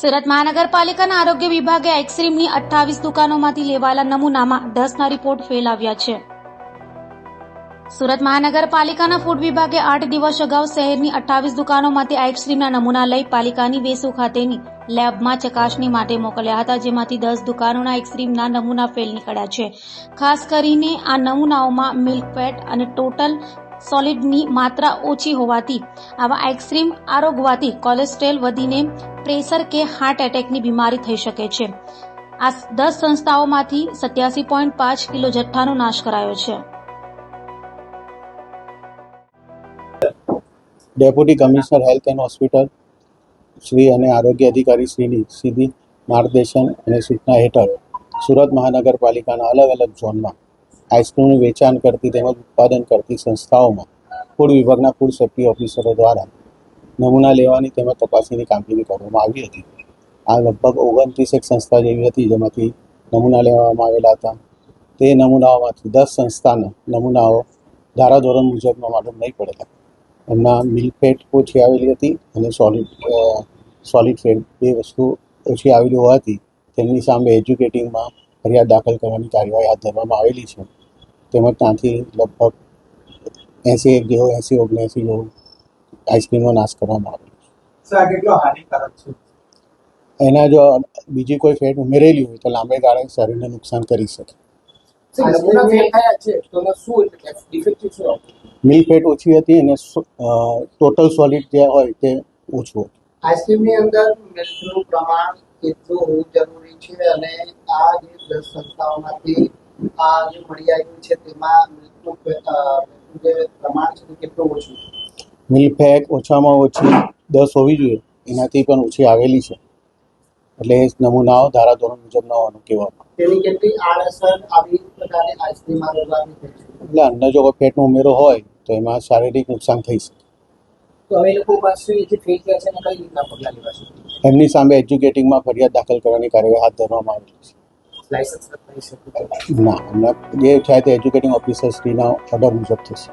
સુરત મહાનગરપાલિકાના આરોગ્ય વિભાગે આઈસ્ક્રીમની અઠ્ઠાવીસ દુકાનોમાંથી લેવાયેલા નમૂનામાં દસના રિપોર્ટ ફેલ આવ્યા છે. સુરત મહાનગરપાલિકાના ફૂડ વિભાગે આઠ દિવસ અગાઉ શહેરની અઠ્ઠાવીસ દુકાનોમાંથી આઈસ્ક્રીમના નમૂના લઈ પાલિકાની વેસુ ખાતેની લેબમાં ચકાસણી માટે મોકલ્યા હતા, જેમાંથી દસ દુકાનોના આઈસ્ક્રીમના નમૂના ફેલ નીકળ્યા છે. ખાસ કરીને આ નમૂનાઓમાં મિલ્ક ફેટ અને ટોટલ સોલિડની માત્રા ઓછી હોવાથી આવા આઈસ્ક્રીમ આરોગવાથી કોલેસ્ટ્રેલ વધીને પ્રેશર કે હાર્ટ એટેકની બીમારી થઈ શકે છે. આ દસ સંસ્થાઓમાંથી સત્યાસી પોઈન્ટ પાંચ કિલો જથ્થાનો નાશ કરાયો છે. Deputy commissioner health and hospital Shri અને આરોગ્ય અધિકારી શ્રીની સીધી માર્ગદર્શન અને સૂચના હેઠળ સુરત મહાનગરપાલિકાના અલગ અલગ ઝોનમાં આઈસ્ક્રીમનું વેચાણ કરતી તેમજ ઉત્પાદન કરતી સંસ્થાઓમાં ફૂડ વિભાગના ફૂડ સેફ્ટી ઓફિસરો દ્વારા નમૂના લેવાની તેમજ તપાસણીની કામગીરી કરવામાં આવી હતી. આ લગભગ ઓગણત્રીસ એક સંસ્થા જેવી હતી જેમાંથી નમૂના લેવામાં આવેલા હતા. તે નમૂનાઓમાંથી દસ સંસ્થાના નમૂનાઓ ધારાધોરણ મુજબનો માલુમ નહીં પડેલા. એમના મિલ્કફેટ ઓછી આવેલી હતી અને સોલિડ સોલિડ ફેટ બે વસ્તુ ઓછી આવેલી હોવાથી તેમની સામે એજ્યુકેટિંગમાં ફરિયાદ દાખલ કરવાની કાર્યવાહી હાથ ધરવામાં આવેલી છે. તેમજ ત્યાંથી લગભગ એંસી એક જેવો એંસી ઓગણએંસી જેવો આઈસ્ક્રીમનો નાશ કરવામાં આવેલો સર આ કેટલો હાનિકારક છે? એના જો બીજી કોઈ ફેટ ઉમેરેલી હોય તો લાંબે ગાળે શરીરને નુકસાન કરી શકે. મિલ્ક ફેટ ઓછી હતી અને ટોટલ સોલિડ જે હોય તે ઓછું હતું. આઈસ્ક્રીમની અંદર મિલ્કનું પ્રમાણ કેટલું હોવું જરૂરી છે અને આ જે દસ સંસ્થાઓમાંથી આ જે મળી આવ્યું છે તેમાં મિલ્કનું જે પ્રમાણ છે કેટલું ઓછું છે? મિલ્ક ફેટ ઓછામાં ઓછી દસ હોવી જોઈએ. એનાથી પણ ઓછી આવેલી છે. એટલે નમૂનાઓ ધારાધોરણ મુજબ ન હોવાનું કહેવામાં તેની કેટલી આડઅસર આવી પ્રકારની આઈસ્ક્રીમ આરોગવાની થઈ છે? એટલે અંદર જો ફેટનો ઉમેરો હોય તો એમાં શારીરિક નુકસાન થઈ શકે. તો હવે લોકો પાસે જે ફેક છે એને કઈ રીતના પગલાં લેવાશે એમની સામે એજ્યુકેટિંગમાં ફરિયાદ દાખલ કરવાની કાર્યવાહી હાથ ધરવામાં આવેલી લાયસન્સ ના જે થાય તે એજ્યુકેટિંગ ઓફિસર શ્રીના ઓર્ડર મુજબ થશે.